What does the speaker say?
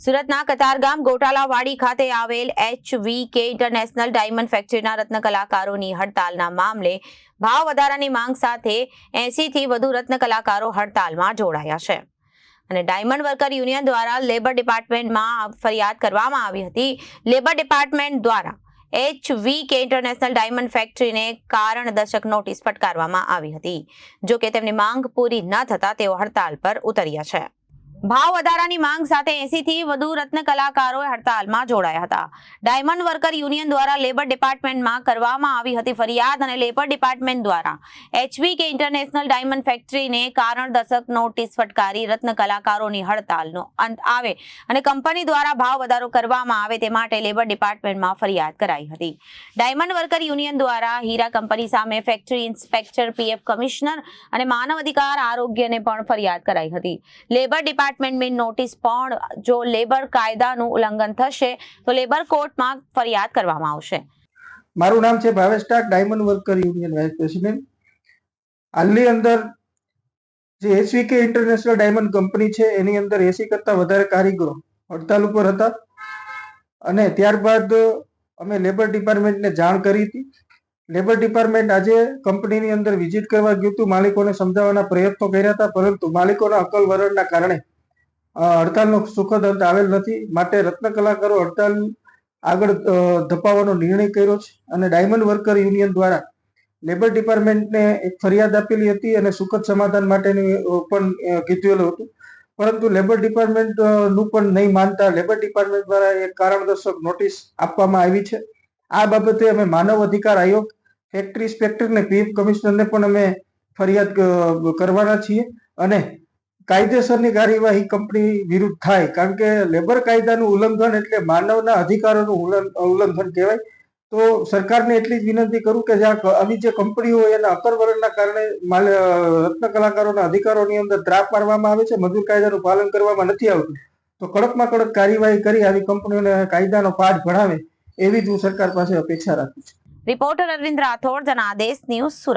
સુરતના કતારગામ ગોટાલાવાડી ખાતે આવેલ એચવીકે ઇન્ટરનેશનલ ડાયમંડ ફેક્ટરીના રત્ન કલાકારોની હડતાલના મામલે ભાવ વધારાની માંગ સાથે એસીથી વધુ રત્ન કલાકારો હડતાલમાં જોડાયા છે. અને ડાયમંડ વર્કર યુનિયન દ્વારા લેબર ડિપાર્ટમેન્ટમાં ફરિયાદ કરવામાં આવી હતી. લેબર ડિપાર્ટમેન્ટ દ્વારા એચવીકે ઇન્ટરનેશનલ ડાયમંડ ફેક્ટરીને કારણ દર્શક નોટિસ ફટકારવામાં આવી હતી. જો કે તેમની માંગ પૂરી ન થતા તેઓ હડતાલ પર ઉતર્યા છે. ભાવ વધારાની માંગ સાથે એસી થી વધુ રત્ન કલાકારો હડતાલમાં જોડાયા હતા. ડાયમંડ વર્કર યુનિયન દ્વારા લેબર ડિપાર્ટમેન્ટમાં કરવામાં આવી હતી ફરિયાદ અને લેબર ડિપાર્ટમેન્ટ દ્વારા એચવી કે ઇન્ટરનેશનલ ડાયમંડ ફેક્ટરીને કારણ દર્શક નોટિસ ફટકારી રત્ન કલાકારોની હડતાલનો અંત આવે અને કંપની દ્વારા ભાવ વધારો કરવામાં આવે તે માટે લેબર ડિપાર્ટમેન્ટમાં ફરિયાદ કરાઈ હતી. ડાયમંડ વર્કર યુનિયન દ્વારા હીરા કંપની સામે ફેક્ટરી ઇન્સ્પેક્ટર પીએફ કમિશનર અને માનવ અધિકાર આરોગ્યને પણ ફરિયાદ કરાઈ હતી. લેબર ડિપાર્ટમેન્ટની નોટિસ પણ જો લેબર કાયદાનું ઉલ્લંઘન થશે, તો લેબર કોર્ટમાં ફરિયાદ કરવામાં આવશે. મારું નામ છે Bhavesh Tak diamond worker union vice president હાલની અંદર જે એસવીકે ઇન્ટરનેશનલ ડાયમંડ કંપની છે, એની અંદર એસી કરતા વધારે કારીગરો હડતાલ ઉપર હતા. અને ત્યારબાદ અમે લેબર ડિપાર્ટમેન્ટને જાણ કરી હતી. લેબર ડિપાર્ટમેન્ટ આજે કંપનીની અંદર વિઝિટ કરવા ગયું હતું. માલિકોને સમજાવવાના પ્રયત્નો કર્યા હતા, પરંતુ માલિકોના અકલ વરણના કારણે હડતાલનો સુખદ અંત આવેલ નથી. માટે રત્ન કલાકારો હડતાલ આગળ ધપાવવાનો નિર્ણય કર્યો છે અને ડાયમંડ વર્કર યુનિયન દ્વારા લેબર ડિપાર્ટમેન્ટને એક ફરિયાદ આપેલી હતી અને સુખદ સમાધાન માટેની પણ કીધેલું હતું. પરંતુ લેબર ડિપાર્ટમેન્ટનું પણ નહીં માનતા લેબર ડિપાર્ટમેન્ટ દ્વારા એક કારણદર્શક નોટિસ આપવામાં આવી છે. આ બાબતે અમે માનવ અધિકાર આયોગ, ફેક્ટરી ઇન્સ્પેક્ટર ને પીએફ કમિશનરને પણ અમે ફરિયાદ કરવાના છીએ અને કાયદેસરની કાર્યવાહી કંપની વિરુદ્ધ થાય, કારણ કે લેબર કાયદાનું ઉલ્લંઘન એટલે માનવના અધિકારોનું ઉલ્લંઘન કહેવાય. તો સરકારને એટલી જ વિનંતી કરું કે જ્યાં આવી જે કંપનીઓ એના અકરવરણના કારણે રત્ન કલાકારોના અધિકારોની અંદર ત્રાપ મારવામાં આવે છે, મજૂર કાયદાનું પાલન કરવામાં નથી આવતું, તો કડકમાં કડક કાર્યવાહી કરી આવી કંપનીઓને કાયદાનો પાઠ ભણાવે, એવી જ હું સરકાર પાસે અપેક્ષા રાખું છું. Reporter Arvind Rathod, Janadesh news Surat.